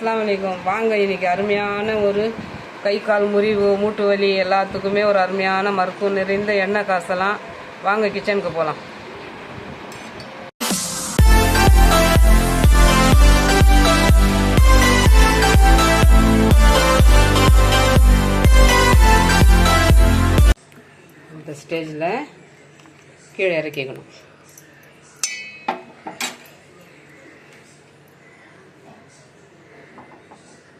அஸ்லாம் அலைக்கும். வாங்க இன்னைக்கு அருமையான ஒரு கை கால் முறிவு மூட்டு வலி எல்லாத்துக்குமே ஒரு அருமையான மருத்துவம் நிறைந்த எண்ணெய் காசெல்லாம் வாங்க கிச்சனுக்கு போகலாம் இந்த ஸ்டேஜில் கீழே இறக்கிக்கணும்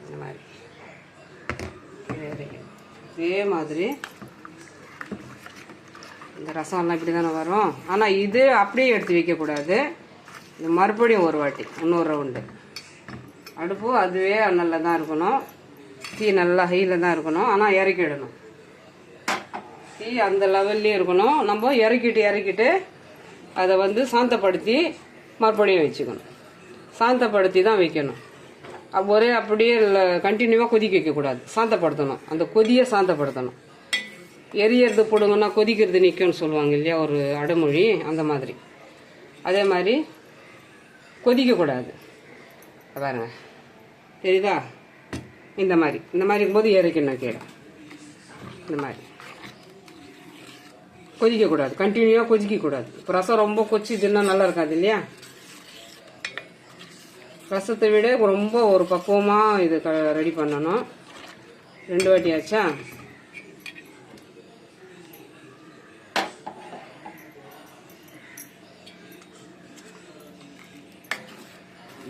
இந்த மாதிரி கீழே இறக்கிக்கணும் அதே மாதிரி இந்த ரசம்லாம் இப்படி தானே வரும். ஆனால் இது அப்படியே எடுத்து வைக்கக்கூடாது. இது மறுபடியும் ஒரு வாட்டி இன்னொரு ரவுண்டு அடுப்பு அதுவே நல்லா தான் இருக்கணும். தீ நல்லா ஹையில் தான் இருக்கணும் ஆனால் இறக்கிடணும் தீ அந்த லெவல்லே இருக்கணும். நம்ம இறக்கிட்டு இறக்கிட்டு அதை வந்து சாந்தப்படுத்தி மறுபடியும் வச்சுக்கணும். சாந்தப்படுத்தி தான் வைக்கணும். ஒரே அப்படியே கண்டினியூவாக கொதிக்க வைக்கக்கூடாது சாந்தப்படுத்தணும். அந்த கொதியை சாந்தப்படுத்தணும். எரியறது போடுங்கன்னா கொதிக்கிறது நிற்கும்னு சொல்லுவாங்க இல்லையா ஒரு அடைமொழி அந்த மாதிரி. அதே மாதிரி கொதிக்கக்கூடாது பாருங்க. தெரியுதா? இந்த மாதிரி. இந்த மாதிரி இருக்கும்போது இறக்கணும் கீழே. இந்த மாதிரி. கொதிக்கக்கூடாது கண்டினியூவாக கொதிக்கக்கூடாது இப்போ ரசம் ரொம்ப கொச்சிதுன்னா நல்லா இருக்காது இல்லையா? ரசத்தை விட ரொம்ப ஒரு பக்குவமாக இது க ரெடி பண்ணணும். ரெண்டு வாட்டி ஆச்சா?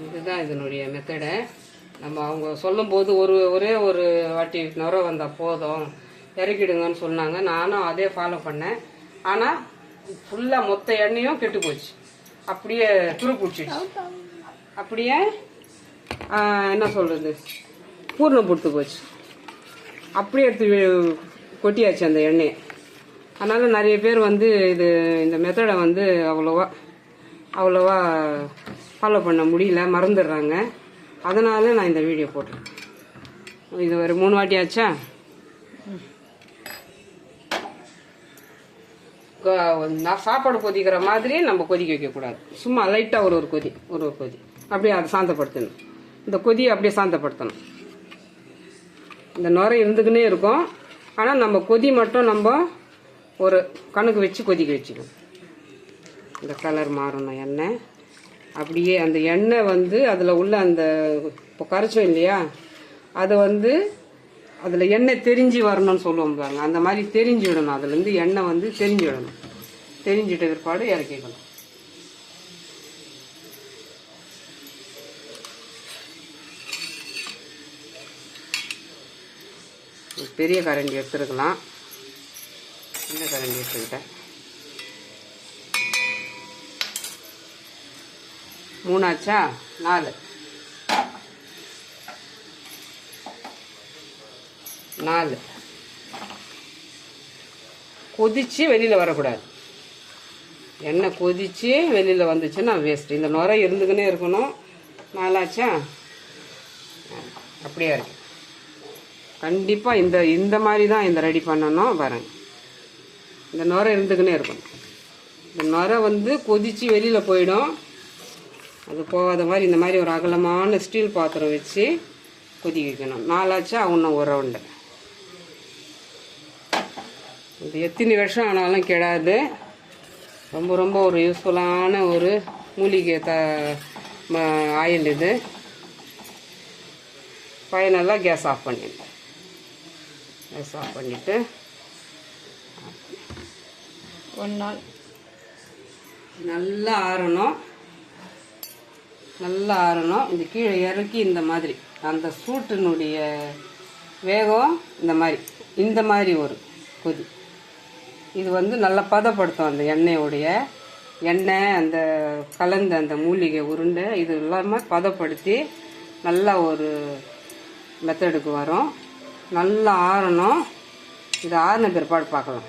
இதுதான் இதனுடைய மெத்தடை நம்ம அவங்க சொல்லும்போது ஒரு ஒரே ஒரு வாட்டி நுர வந்தால் போதும். இறக்கிடுங்கன்னு சொன்னாங்க. நானும் அதே ஃபாலோ பண்ணேன். ஆனால் ஃபுல்லாக மொத்த எண்ணெயும் கெட்டு போச்சு. அப்படியே துரு பிடிச்சிடுச்சு அப்படியே என்ன சொல்கிறது பூர்ணம் பொடுத்து போச்சு. அப்படியே எடுத்து கொட்டியாச்சு அந்த எண்ணெயை. அதனால் நிறைய பேர் வந்து இது இந்த மெத்தடை வந்து அவ்வளோவா அவ்வளோவா ஃபாலோ பண்ண முடியல மறந்துடுறாங்க. அதனால நான் இந்த வீடியோ போட்டேன். இது ஒரு மூணு வாட்டி ஆச்சா? நான் சாப்பாடு கொதிக்கிற மாதிரி நம்ம கொதிக்க வைக்கக்கூடாது. சும்மா லைட்டாக ஒரு ஒரு கொதி ஒரு ஒரு கொதி. அப்படியே அதை சாந்தப்படுத்தணும். இந்த கொதியை அப்படியே சாந்தப்படுத்தணும். இந்த நுரை இருந்துக்கினே இருக்கும். ஆனால் நம்ம கொதி மட்டும் நம்ம ஒரு கணக்கு வச்சு கொதிக்க வச்சுக்கணும். இந்த கலர் மாறணும் எண்ணெய். அப்படியே அந்த எண்ணெய் வந்து அதில் உள்ள அந்த இப்போ கரைச்சோம் இல்லையா? அதை வந்து அதில் எண்ணெய் தெரிஞ்சு வரணும்னு சொல்லுவோம் பாருங்க. அந்த மாதிரி தெரிஞ்சு விடணும். அதுலேருந்து எண்ணெய் வந்து தெரிஞ்சு விடணும். தெரிஞ்சிட்ட பிற்பாடு இறக்கிக்கணும். ஒரு பெரிய கரண்டி எடுத்துருக்கலாம். சின்ன கரண்டி எடுத்துக்கிட்டேன். மூணாச்சா? நாலு. நாலு. கொதிச்சு வெளியில் வரக்கூடாது. எண்ணெய் கொதிச்சு வெளியில் வந்துச்சுன்னா வேஸ்ட்டு இந்த நுரை இருந்துக்கினே இருக்கணும். நாலாச்சா? அப்படியே இருக்கு. கண்டிப்பாக இந்த இந்த மாதிரி தான் இந்த ரெடி பண்ணணும் வரேன். இந்த நுரை இருந்துக்கினே இருக்கும் இந்த நுரை வந்து கொதித்து வெளியில் போயிடும். அது போகாத மாதிரி இந்த மாதிரி ஒரு அகலமான ஸ்டீல் பாத்திரம் வச்சு கொதிக்க வைக்கணும். நாலாச்சா இன்னும் ஒரு ரவுண்டு இது எத்தனை வருஷம் ஆனாலும் கெடாது. ரொம்ப ரொம்ப ஒரு யூஸ்ஃபுல்லான ஒரு மூலிகை த ஆயில் இது. ஃபைனலாக கேஸ் ஆஃப் பண்ணிடணும். ஆஃப் பண்ணிவிட்டு ஒன் நாள். நல்லா ஆறணும். நல்லா ஆறணும். இந்த கீழே இறக்கி இந்த மாதிரி. அந்த சூட்டினுடைய வேகம் இந்த மாதிரி. இந்த மாதிரி ஒரு கொதி. இது வந்து நல்லா பதப்படுத்தும் அந்த எண்ணெயோடைய எண்ணெய் அந்த கலந்த அந்த மூலிகை உருண்டை இது எல்லாமே பதப்படுத்தி நல்லா ஒரு மெத்தடுக்கு வரும். நல்லா ஆறணும். இது ஆறின பிற்பாடு பார்க்கலாம்.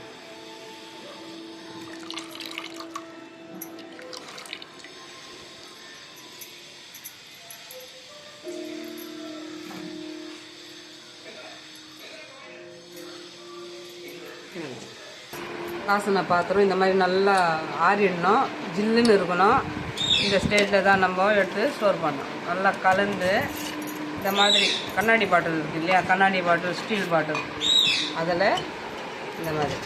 வாசனை பாத்திரம் இந்த மாதிரி நல்லா ஆறிடணும். ஜில்லுன்னு இருக்கணும். இந்த ஸ்டேஜில் தான் நம்ம எடுத்து ஸ்டோர் பண்ணோம் நல்லா கலந்து இந்த மாதிரி கண்ணாடி பாட்டில் இருக்குது இல்லையா? கண்ணாடி பாட்டில் ஸ்டீல் பாட்டில். அதில் இந்த மாதிரி.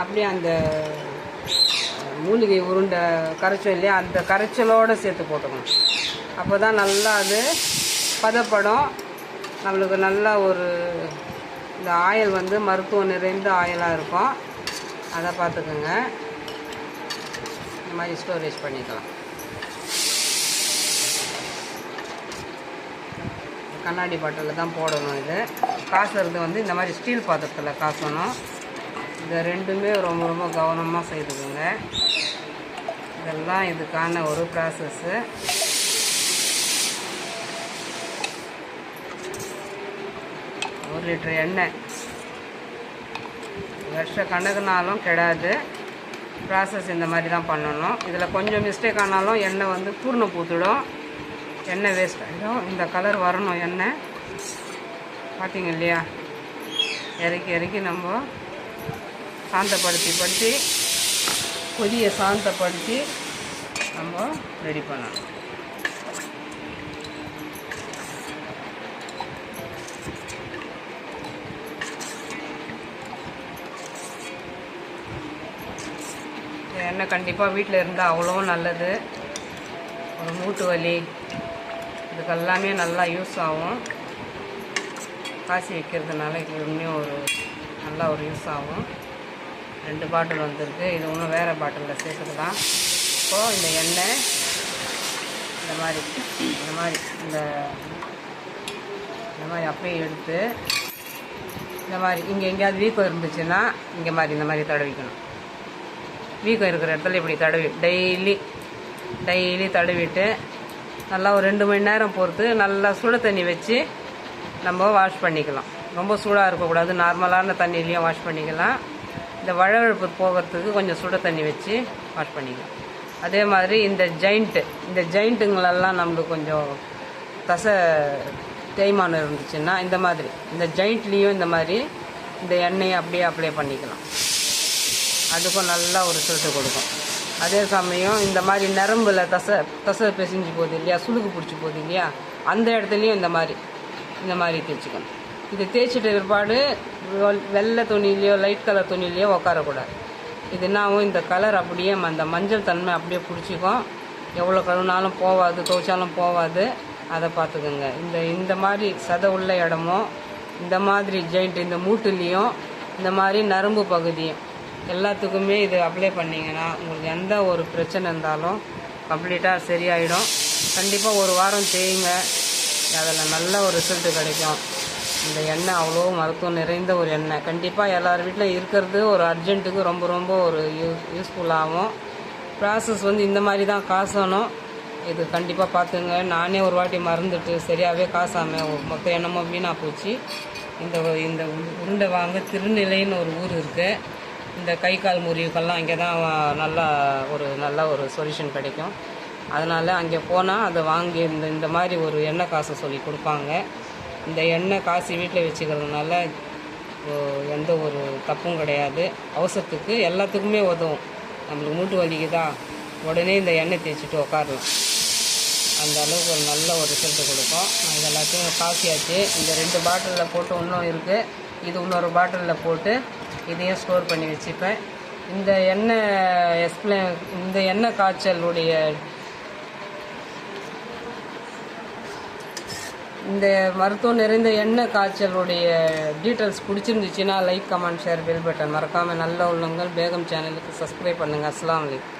அப்படியே அந்த மூலிகை உருண்டை கரைச்சல் இல்லையா? அந்த கரைச்சலோடு சேர்த்து போட்டுக்கணும். அப்போ தான் நல்லா அது பதப்படும். நம்மளுக்கு நல்ல ஒரு இந்த ஆயில் வந்து மருத்துவம் நிறைந்த ஆயிலாக இருக்கும். அதை பார்த்துக்கோங்க. இந்த மாதிரி ஸ்டோரேஜ் பண்ணிக்கலாம். கண்ணாடி பாட்டிலில் தான் போடணும் இது. காசுறது வந்து இந்த மாதிரி ஸ்டீல் பாத்திரத்தில் காசணும். இதை ரெண்டுமே ரொம்ப ரொம்ப கவனமாக செய்துக்குங்க. இதெல்லாம் இதுக்கான ஒரு ப்ராசஸ்ஸு ஒரு லிட்டர் எண்ணெய். வருஷ கணக்குனாலும் கெடாது. ப்ராசஸ் இந்த மாதிரி தான் பண்ணணும். இதில் கொஞ்சம் மிஸ்டேக் ஆனாலும் எண்ணெய் வந்து பூர்ணம் பூத்துடும். எண்ணெய் வேஸ்ட் ஆகிடும் இந்த கலர் வரணும் எண்ணெய். பார்த்தீங்க இல்லையா? இறக்கி இறக்கி நம்ம சாந்தப்படுத்தி படுத்தி கொதியை சாந்தப்படுத்தி நம்ம ரெடி பண்ணணும். எண்ணெய் கண்டிப்பாக வீட்டில் இருந்தால் அவ்வளோ நல்லது. ஒரு மூட்டு வலி. இதுக்கெல்லாமே நல்லா யூஸ் ஆகும். காசி வைக்கிறதுனால இது இன்னும் ஒரு நல்லா ஒரு யூஸ் ஆகும். ரெண்டு பாட்டில் வந்திருக்கு. இது இன்னும் வேறு பாட்டிலில் சேர்த்துக்கலாம். இப்போது இந்த எண்ணெய் இந்த மாதிரி இந்த மாதிரி இந்த இந்த மாதிரி அப்படியே எடுத்து இந்த மாதிரி இங்கே எங்கேயாவது வீக்கம் இருந்துச்சுன்னா இங்கே மாதிரி இந்த மாதிரி தடவிக்கணும். வீக்கம் இருக்கிற இடத்துல இப்படி தடவி டெய்லி டெய்லி தடவிட்டு நல்லா ஒரு ரெண்டு மணி நேரம் பொறுத்து நல்லா சுட தண்ணி வச்சு நம்ம வாஷ் பண்ணிக்கலாம். ரொம்ப சூடாக இருக்கக்கூடாது. நார்மலான தண்ணியிலையும் வாஷ் பண்ணிக்கலாம். இந்த வழவழப்பு போகிறதுக்கு கொஞ்சம் சுட தண்ணி வச்சு வாஷ் பண்ணிக்கலாம். அதே மாதிரி இந்த ஜெயிண்ட்டு இந்த ஜெயிண்ட்டுங்களெல்லாம் நம்மளுக்கு கொஞ்சம் தசை தேய்மானம் இருந்துச்சுன்னா இந்த மாதிரி இந்த ஜெயிண்ட்லேயும் இந்த மாதிரி இந்த எண்ணெயை அப்படியே அப்ளை பண்ணிக்கலாம். அதுக்கும் நல்லா ஒரு ரிசல்ட்டு கொடுக்கும். அதே சமயம் இந்த மாதிரி நரம்பில் தசை தசை பிசைஞ்சு போகுது இல்லையா? சுளுக்கு பிடிச்சி போகுது இல்லையா? அந்த இடத்துலையும் இந்த மாதிரி இந்த மாதிரி தேய்ச்சிக்கணும். இது தேய்ச்சிட்ட பிற்பாடு வெள்ளை துணியிலையோ லைட் கலர் துணியிலையோ உட்காரக்கூடாது இது என்னாகும் இந்த கலர் அப்படியே அந்த மஞ்சள் தன்மை அப்படியே பிடிச்சிக்கும். எவ்வளோ கழுவினாலும் போகாது துவைச்சாலும் போகாது அதை பார்த்துக்கோங்க. இந்த இந்த மாதிரி சதை உள்ள இடமும் இந்த மாதிரி ஜெயிண்ட் இந்த மூட்டுலேயும் இந்த மாதிரி நரம்பு பகுதியும் எல்லாத்துக்குமே இது அப்ளை பண்ணிங்கன்னா உங்களுக்கு எந்த ஒரு பிரச்சனை இருந்தாலும் கம்ப்ளீட்டாக சரியாயிடும். கண்டிப்பாக ஒரு வாரம் தேயுங்க. அதில் நல்ல ஒரு ரிசல்ட்டு கிடைக்கும். இந்த எண்ணெய் அவ்வளோ மருத்துவம் நிறைந்த ஒரு எண்ணெய். கண்டிப்பாக எல்லார் வீட்டில் இருக்கிறது ஒரு அர்ஜென்ட்டுக்கு ரொம்ப ரொம்ப ஒரு யூஸ் யூஸ்ஃபுல்லாகும் ப்ராசஸ் வந்து இந்த மாதிரி தான் காசணும். இது கண்டிப்பாக பார்த்துங்க. நானே ஒரு வாட்டி மறந்துட்டு சரியாகவே காசாமல் மொத்த எண்ணமும் வீணாக போச்சு. இந்த இந்த உருண்டை வாங்க திருநிலைன்னு ஒரு ஊர் இருக்குது இந்த கை கால் முறிவுக்கெல்லாம் இங்கே தான் நல்லா ஒரு நல்ல ஒரு சொல்யூஷன் கிடைக்கும். அதனால் அங்கே போனால் அதை வாங்கி இந்த இந்த மாதிரி ஒரு எண்ணெய் காசு சொல்லி கொடுப்பாங்க. இந்த எண்ணெய் காசு வீட்டில் வச்சுக்கிறதுனால எந்த ஒரு தப்பும் கிடையாது. அவசரத்துக்கு எல்லாத்துக்குமே உதவும். நம்மளுக்கு மூட்டு வலிக்குதா? உடனே இந்த எண்ணெய் தேய்ச்சிட்டு உட்காரலாம் அந்த அளவுக்கு ஒரு நல்ல ஒரு ரிசல்ட் கொடுக்கும். நான் இது எல்லாத்தையும் காசியாச்சு இந்த ரெண்டு பாட்டிலில் போட்டு இன்னும் இருக்குது இது இன்னொரு பாட்டிலில் போட்டு இதையும் ஸ்டோர் பண்ணி வச்சுப்பேன். இந்த எண்ணெய் எக்ஸ்பிளை இந்த எண்ணெய் காய்ச்சலுடைய இந்த மருத்துவம் நிறைந்த எண்ணெய் காய்ச்சலுடைய டீட்டெயில்ஸ் பிடிச்சிருந்துச்சுன்னா like comment share bell button மறக்காமல் நல்ல உள்ளங்கள். பேகம் சேனலுக்கு சப்ஸ்கிரைப் பண்ணுங்கள் அஸ்லாம் வலைக்கம்